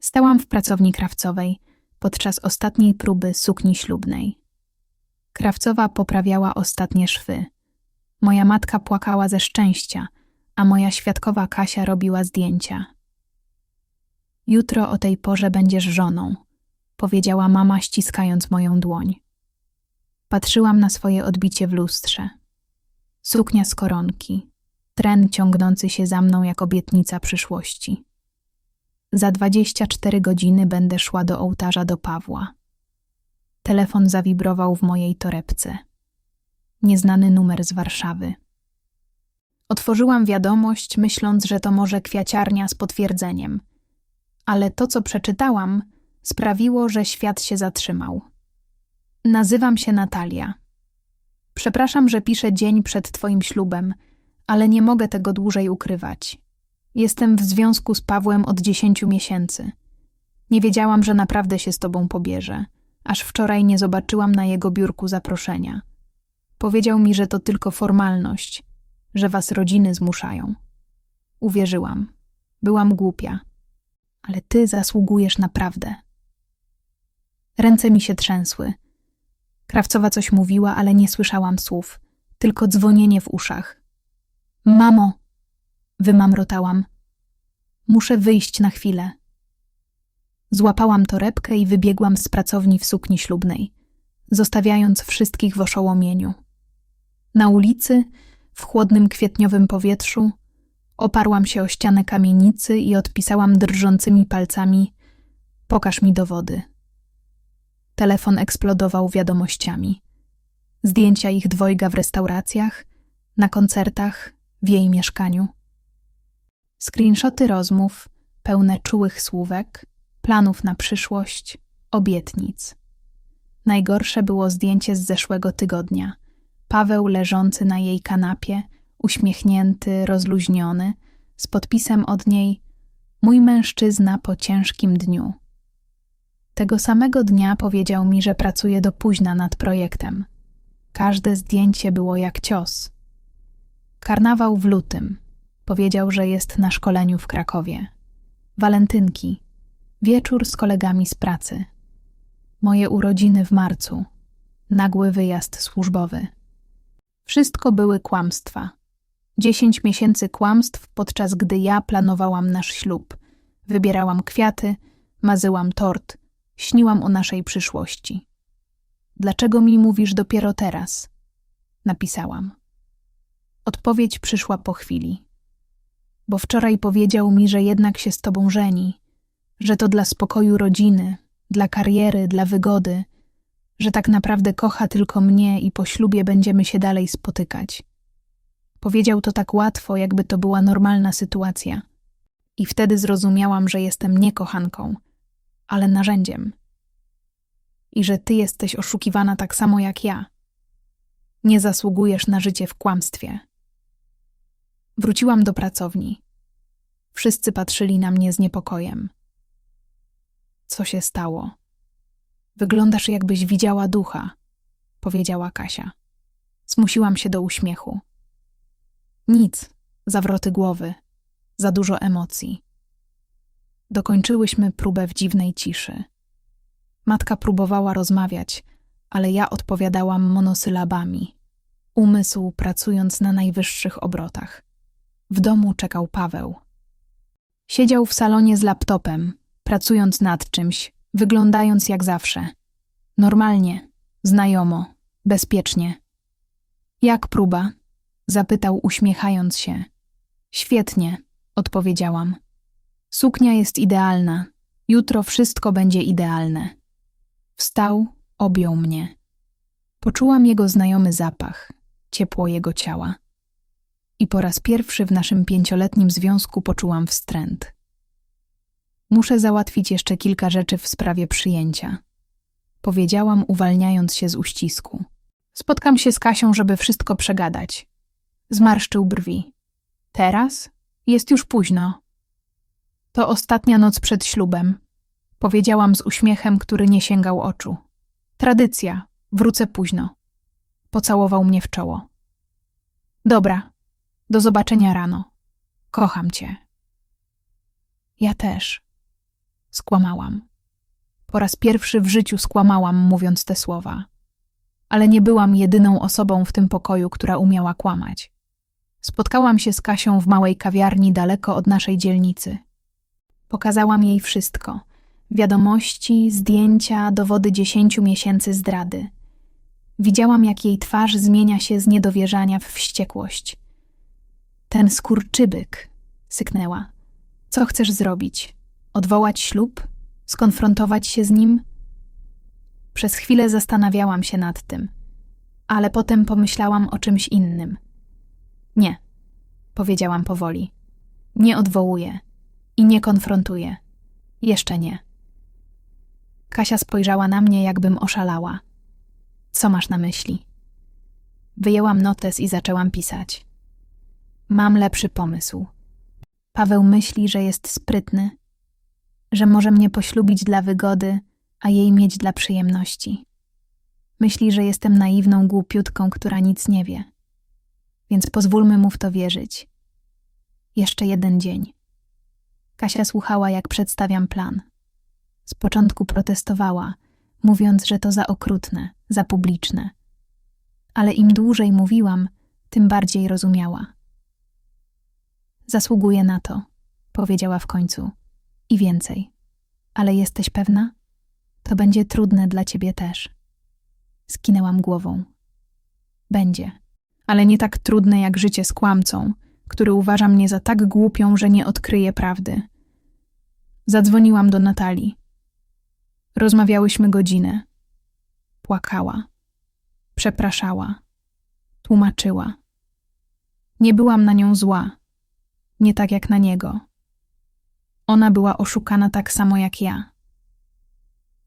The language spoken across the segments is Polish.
Stałam w pracowni krawcowej podczas ostatniej próby sukni ślubnej. Krawcowa poprawiała ostatnie szwy. Moja matka płakała ze szczęścia, a moja świadkowa Kasia robiła zdjęcia. Jutro o tej porze będziesz żoną, powiedziała mama, ściskając moją dłoń. Patrzyłam na swoje odbicie w lustrze. Suknia z koronki, tren ciągnący się za mną jak obietnica przyszłości. Za dwadzieścia cztery godziny będę szła do ołtarza do Pawła. Telefon zawibrował w mojej torebce. Nieznany numer z Warszawy. Otworzyłam wiadomość, myśląc, że to może kwiaciarnia z potwierdzeniem. Ale to, co przeczytałam, sprawiło, że świat się zatrzymał. Nazywam się Natalia. Przepraszam, że piszę dzień przed Twoim ślubem, ale nie mogę tego dłużej ukrywać. Jestem w związku z Pawłem od dziesięciu miesięcy. Nie wiedziałam, że naprawdę się z Tobą pobierze, aż wczoraj nie zobaczyłam na jego biurku zaproszenia. Powiedział mi, że to tylko formalność, że Was rodziny zmuszają. Uwierzyłam. Byłam głupia. Ale Ty zasługujesz naprawdę. Ręce mi się trzęsły. Krawcowa coś mówiła, ale nie słyszałam słów, tylko dzwonienie w uszach. Mamo! Wymamrotałam. Muszę wyjść na chwilę. Złapałam torebkę i wybiegłam z pracowni w sukni ślubnej, zostawiając wszystkich w oszołomieniu. Na ulicy, w chłodnym kwietniowym powietrzu, oparłam się o ścianę kamienicy i odpisałam drżącymi palcami: Pokaż mi dowody. Telefon eksplodował wiadomościami. Zdjęcia ich dwojga w restauracjach, na koncertach, w jej mieszkaniu. Screenshoty rozmów, pełne czułych słówek, planów na przyszłość, obietnic. Najgorsze było zdjęcie z zeszłego tygodnia. Paweł leżący na jej kanapie, uśmiechnięty, rozluźniony, z podpisem od niej Mój mężczyzna po ciężkim dniu. Tego samego dnia powiedział mi, że pracuje do późna nad projektem. Każde zdjęcie było jak cios. Karnawał w lutym. Powiedział, że jest na szkoleniu w Krakowie. Walentynki. Wieczór z kolegami z pracy. Moje urodziny w marcu. Nagły wyjazd służbowy. Wszystko były kłamstwa. Dziesięć miesięcy kłamstw, podczas gdy ja planowałam nasz ślub. Wybierałam kwiaty, mazyłam tort, śniłam o naszej przyszłości. Dlaczego mi mówisz dopiero teraz? Napisałam. Odpowiedź przyszła po chwili. Bo wczoraj powiedział mi, że jednak się z tobą żeni, że to dla spokoju rodziny, dla kariery, dla wygody, że tak naprawdę kocha tylko mnie i po ślubie będziemy się dalej spotykać. Powiedział to tak łatwo, jakby to była normalna sytuacja. I wtedy zrozumiałam, że jestem nie kochanką, ale narzędziem. I że ty jesteś oszukiwana tak samo jak ja. Nie zasługujesz na życie w kłamstwie. Wróciłam do pracowni. Wszyscy patrzyli na mnie z niepokojem. Co się stało? Wyglądasz, jakbyś widziała ducha, powiedziała Kasia. Zmusiłam się do uśmiechu. Nic, zawroty głowy, za dużo emocji. Dokończyłyśmy próbę w dziwnej ciszy. Matka próbowała rozmawiać, ale ja odpowiadałam monosylabami. Umysł pracując na najwyższych obrotach. W domu czekał Paweł. Siedział w salonie z laptopem, pracując nad czymś, wyglądając jak zawsze. Normalnie, znajomo, bezpiecznie. Jak próba? Zapytał, uśmiechając się. Świetnie, odpowiedziałam. Suknia jest idealna. Jutro wszystko będzie idealne. Wstał, objął mnie. Poczułam jego znajomy zapach, ciepło jego ciała. I po raz pierwszy w naszym pięcioletnim związku poczułam wstręt. Muszę załatwić jeszcze kilka rzeczy w sprawie przyjęcia. Powiedziałam, uwalniając się z uścisku. Spotkam się z Kasią, żeby wszystko przegadać. Zmarszczył brwi. Teraz? Jest już późno. To ostatnia noc przed ślubem. Powiedziałam z uśmiechem, który nie sięgał oczu. Tradycja, wrócę późno. Pocałował mnie w czoło. Dobra, do zobaczenia rano. Kocham cię. Ja też. Skłamałam. Po raz pierwszy w życiu skłamałam, mówiąc te słowa. Ale nie byłam jedyną osobą w tym pokoju, która umiała kłamać. Spotkałam się z Kasią w małej kawiarni daleko od naszej dzielnicy. Pokazałam jej wszystko: wiadomości, zdjęcia, dowody dziesięciu miesięcy zdrady. Widziałam, jak jej twarz zmienia się z niedowierzania w wściekłość. Ten skurczybyk, syknęła. Co chcesz zrobić? Odwołać ślub? Skonfrontować się z nim? Przez chwilę zastanawiałam się nad tym, ale potem pomyślałam o czymś innym. Nie, powiedziałam powoli. Nie odwołuję i nie konfrontuję. Jeszcze nie. Kasia spojrzała na mnie, jakbym oszalała. Co masz na myśli? Wyjęłam notes i zaczęłam pisać. Mam lepszy pomysł. Paweł myśli, że jest sprytny, że może mnie poślubić dla wygody, a jej mieć dla przyjemności. Myśli, że jestem naiwną głupiutką, która nic nie wie. Więc pozwólmy mu w to wierzyć. Jeszcze jeden dzień. Kasia słuchała, jak przedstawiam plan. Z początku protestowała, mówiąc, że to za okrutne, za publiczne. Ale im dłużej mówiłam, tym bardziej rozumiała. Zasługuję na to, powiedziała w końcu. I więcej. Ale jesteś pewna? To będzie trudne dla ciebie też. Skinęłam głową. Będzie, ale nie tak trudne jak życie z kłamcą, który uważa mnie za tak głupią, że nie odkryje prawdy. Zadzwoniłam do Natalii. Rozmawiałyśmy godzinę. Płakała. Przepraszała. Tłumaczyła. Nie byłam na nią zła. Nie tak jak na niego. Ona była oszukana tak samo jak ja.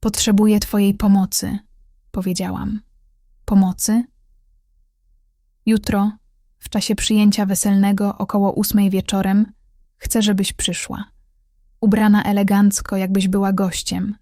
Potrzebuję Twojej pomocy, powiedziałam. Pomocy? Jutro, w czasie przyjęcia weselnego około ósmej wieczorem, chcę, żebyś przyszła. Ubrana elegancko, jakbyś była gościem.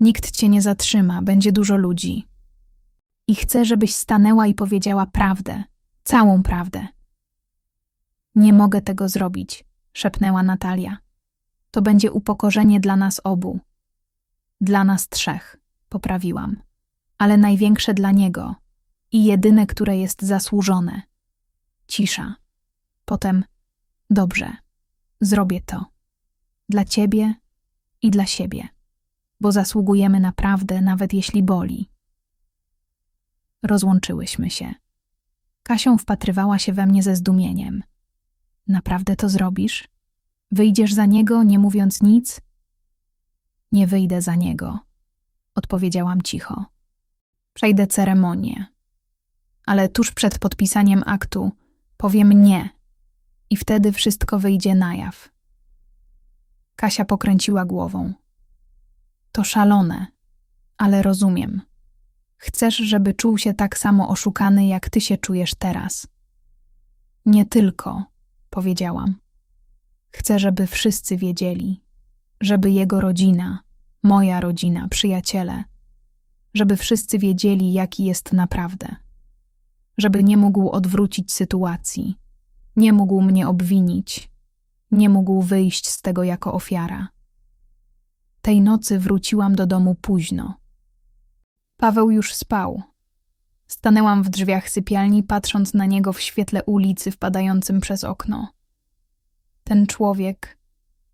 Nikt cię nie zatrzyma, będzie dużo ludzi. I chcę, żebyś stanęła i powiedziała prawdę, całą prawdę. Nie mogę tego zrobić, szepnęła Natalia. To będzie upokorzenie dla nas obu. Dla nas trzech, poprawiłam, ale największe dla niego i jedyne, które jest zasłużone. Cisza. Potem, dobrze, zrobię to. Dla ciebie i dla siebie, bo zasługujemy naprawdę, nawet jeśli boli. Rozłączyłyśmy się. Kasią wpatrywała się we mnie ze zdumieniem. Naprawdę to zrobisz? Wyjdziesz za niego, nie mówiąc nic? Nie wyjdę za niego, odpowiedziałam cicho. Przejdę ceremonię. Ale tuż przed podpisaniem aktu powiem nie i wtedy wszystko wyjdzie na jaw. Kasia pokręciła głową. To szalone, ale rozumiem. Chcesz, żeby czuł się tak samo oszukany, jak ty się czujesz teraz. Nie tylko, powiedziałam. Chcę, żeby wszyscy wiedzieli, żeby jego rodzina, moja rodzina, przyjaciele, żeby wszyscy wiedzieli, jaki jest naprawdę. Żeby nie mógł odwrócić sytuacji, nie mógł mnie obwinić, nie mógł wyjść z tego jako ofiara. Tej nocy wróciłam do domu późno. Paweł już spał. Stanęłam w drzwiach sypialni, patrząc na niego w świetle ulicy wpadającym przez okno. Ten człowiek,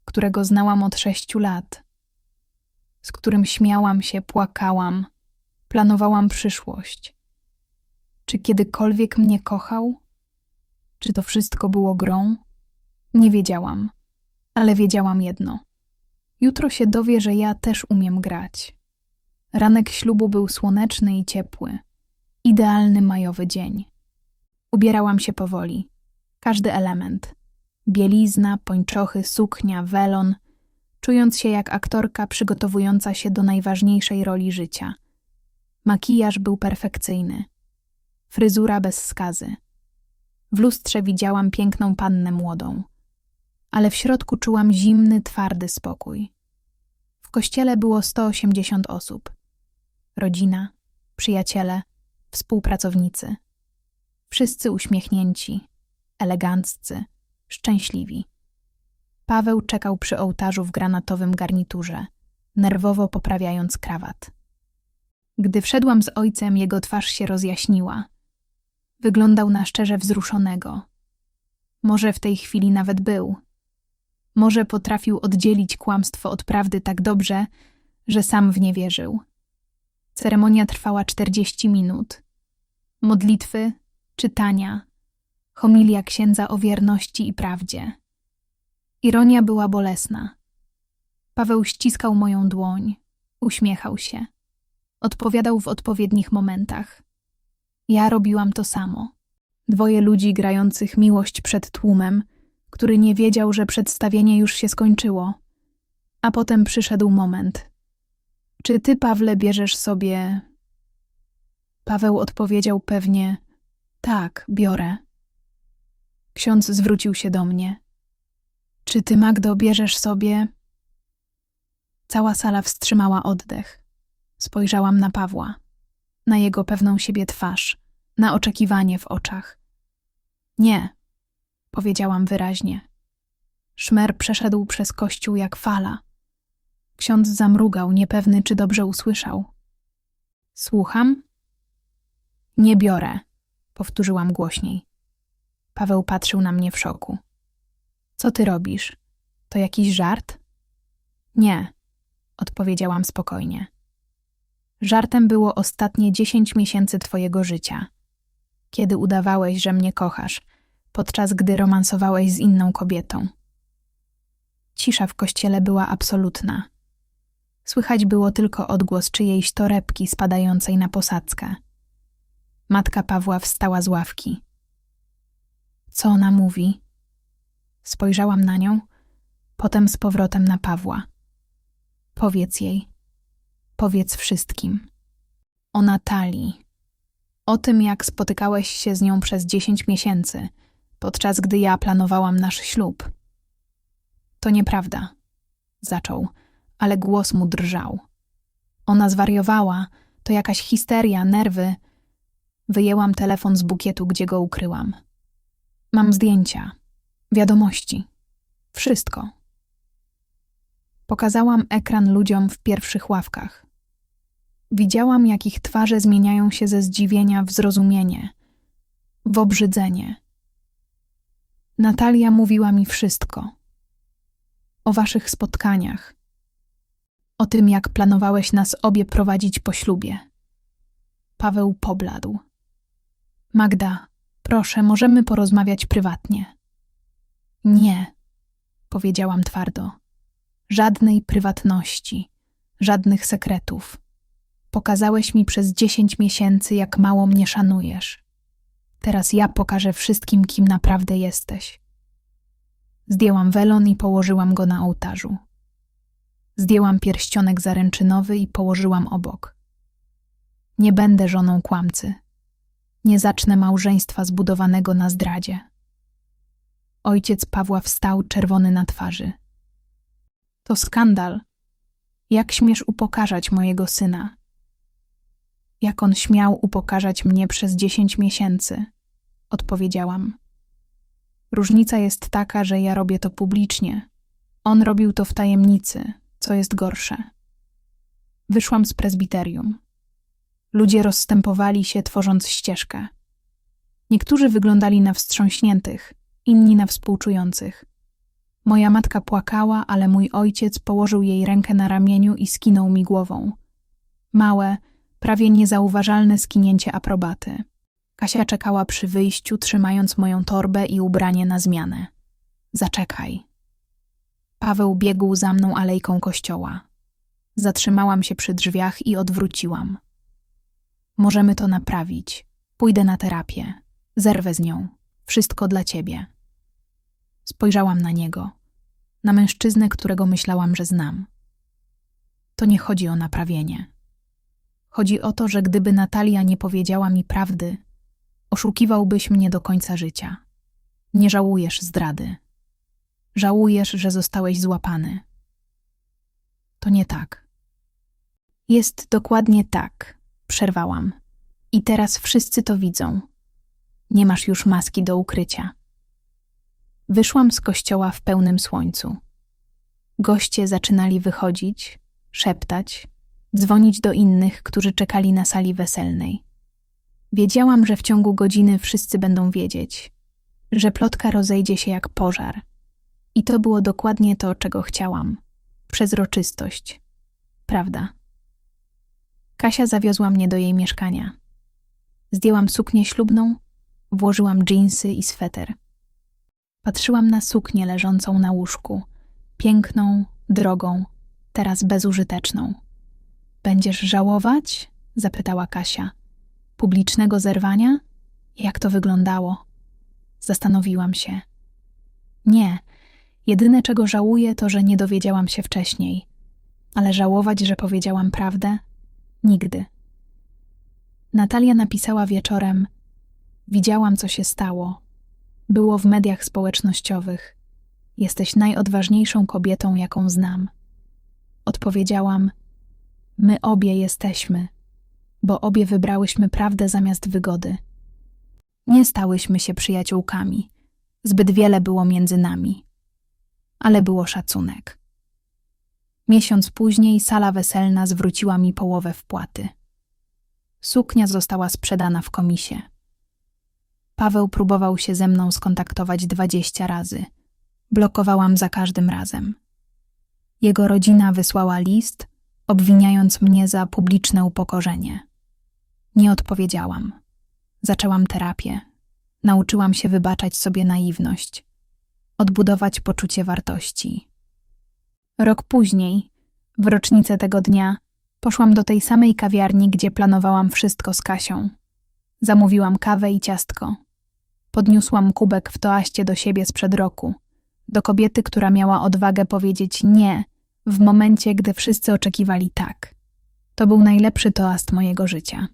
którego znałam od sześciu lat, z którym śmiałam się, płakałam, planowałam przyszłość. Czy kiedykolwiek mnie kochał? Czy to wszystko było grą? Nie wiedziałam, ale wiedziałam jedno. Jutro się dowie, że ja też umiem grać. Ranek ślubu był słoneczny i ciepły. Idealny majowy dzień. Ubierałam się powoli. Każdy element. Bielizna, pończochy, suknia, welon. Czując się jak aktorka przygotowująca się do najważniejszej roli życia. Makijaż był perfekcyjny. Fryzura bez skazy. W lustrze widziałam piękną pannę młodą ale w środku czułam zimny, twardy spokój. W kościele było 180 osób. Rodzina, przyjaciele, współpracownicy. Wszyscy uśmiechnięci, eleganccy, szczęśliwi. Paweł czekał przy ołtarzu w granatowym garniturze, nerwowo poprawiając krawat. Gdy wszedłam z ojcem, jego twarz się rozjaśniła. Wyglądał na szczerze wzruszonego. Może w tej chwili nawet był. Może potrafił oddzielić kłamstwo od prawdy tak dobrze, że sam w nie wierzył. Ceremonia trwała 40 minut. Modlitwy, czytania, homilia księdza o wierności i prawdzie. Ironia była bolesna. Paweł ściskał moją dłoń, uśmiechał się. Odpowiadał w odpowiednich momentach. Ja robiłam to samo. Dwoje ludzi grających miłość przed tłumem, który nie wiedział, że przedstawienie już się skończyło. A potem przyszedł moment. Czy ty, Pawle, bierzesz sobie. Paweł odpowiedział pewnie: Tak, biorę. Ksiądz zwrócił się do mnie. Czy ty, Magdo, bierzesz sobie. Cała sala wstrzymała oddech. Spojrzałam na Pawła, na jego pewną siebie twarz, na oczekiwanie w oczach. Nie, powiedziałam wyraźnie. Szmer przeszedł przez kościół jak fala. Ksiądz zamrugał, niepewny, czy dobrze usłyszał. Słucham? Nie biorę, powtórzyłam głośniej. Paweł patrzył na mnie w szoku. Co ty robisz? To jakiś żart? Nie, odpowiedziałam spokojnie. Żartem było ostatnie dziesięć miesięcy twojego życia. Kiedy udawałeś, że mnie kochasz, podczas gdy romansowałeś z inną kobietą. Cisza w kościele była absolutna. Słychać było tylko odgłos czyjejś torebki spadającej na posadzkę. Matka Pawła wstała z ławki. Co ona mówi? Spojrzałam na nią, potem z powrotem na Pawła. Powiedz jej. Powiedz wszystkim. O Natalii. O tym, jak spotykałeś się z nią przez dziesięć miesięcy, podczas gdy ja planowałam nasz ślub. To nieprawda. Zaczął, ale głos mu drżał. Ona zwariowała, to jakaś histeria, nerwy. Wyjęłam telefon z bukietu, gdzie go ukryłam. Mam zdjęcia, wiadomości, wszystko. Pokazałam ekran ludziom w pierwszych ławkach. Widziałam, jak ich twarze zmieniają się ze zdziwienia w zrozumienie, w obrzydzenie. Natalia mówiła mi wszystko. O waszych spotkaniach, o tym, jak planowałeś nas obie prowadzić po ślubie. Paweł pobladł. Magda, proszę, możemy porozmawiać prywatnie. Nie, powiedziałam twardo. Żadnej prywatności, żadnych sekretów. Pokazałeś mi przez dziesięć miesięcy, jak mało mnie szanujesz. Teraz ja pokażę wszystkim, kim naprawdę jesteś. Zdjęłam welon i położyłam go na ołtarzu. Zdjęłam pierścionek zaręczynowy i położyłam obok. Nie będę żoną kłamcy. Nie zacznę małżeństwa zbudowanego na zdradzie. Ojciec Pawła wstał czerwony na twarzy. To skandal. Jak śmiesz upokarzać mojego syna? Jak on śmiał upokarzać mnie przez dziesięć miesięcy? Odpowiedziałam. Różnica jest taka, że ja robię to publicznie. On robił to w tajemnicy, co jest gorsze. Wyszłam z prezbiterium. Ludzie rozstępowali się, tworząc ścieżkę. Niektórzy wyglądali na wstrząśniętych, inni na współczujących. Moja matka płakała, ale mój ojciec położył jej rękę na ramieniu i skinął mi głową. Małe, prawie niezauważalne skinięcie aprobaty. Kasia czekała przy wyjściu, trzymając moją torbę i ubranie na zmianę. Zaczekaj. Paweł biegł za mną alejką kościoła. Zatrzymałam się przy drzwiach i odwróciłam. Możemy to naprawić. Pójdę na terapię. Zerwę z nią. Wszystko dla ciebie. Spojrzałam na niego, na mężczyznę, którego myślałam, że znam. To nie chodzi o naprawienie. Chodzi o to, że gdyby Natalia nie powiedziała mi prawdy, oszukiwałbyś mnie do końca życia. Nie żałujesz zdrady. Żałujesz, że zostałeś złapany. To nie tak. Jest dokładnie tak, przerwałam. I teraz wszyscy to widzą. Nie masz już maski do ukrycia. Wyszłam z kościoła w pełnym słońcu. Goście zaczynali wychodzić, szeptać, dzwonić do innych, którzy czekali na sali weselnej. Wiedziałam, że w ciągu godziny wszyscy będą wiedzieć, że plotka rozejdzie się jak pożar. I to było dokładnie to, czego chciałam. Przezroczystość. Prawda. Kasia zawiozła mnie do jej mieszkania. Zdjęłam suknię ślubną, włożyłam dżinsy i sweter. Patrzyłam na suknię leżącą na łóżku, piękną, drogą, teraz bezużyteczną. Będziesz żałować? zapytała Kasia. Publicznego zerwania? Jak to wyglądało? Zastanowiłam się. Nie, jedyne czego żałuję to, że nie dowiedziałam się wcześniej. Ale żałować, że powiedziałam prawdę? Nigdy. Natalia napisała wieczorem: Widziałam, co się stało. Było w mediach społecznościowych. Jesteś najodważniejszą kobietą, jaką znam. Odpowiedziałam: My obie jesteśmy, bo obie wybrałyśmy prawdę zamiast wygody. Nie stałyśmy się przyjaciółkami. Zbyt wiele było między nami. Ale było szacunek. Miesiąc później sala weselna zwróciła mi połowę wpłaty. Suknia została sprzedana w komisie. Paweł próbował się ze mną skontaktować dwadzieścia razy. Blokowałam za każdym razem. Jego rodzina wysłała list, obwiniając mnie za publiczne upokorzenie. Nie odpowiedziałam. Zaczęłam terapię. Nauczyłam się wybaczać sobie naiwność, odbudować poczucie wartości. Rok później, w rocznicę tego dnia, poszłam do tej samej kawiarni, gdzie planowałam wszystko z Kasią. Zamówiłam kawę i ciastko. Podniosłam kubek w toaście do siebie sprzed roku, do kobiety, która miała odwagę powiedzieć nie w momencie, gdy wszyscy oczekiwali tak. To był najlepszy toast mojego życia.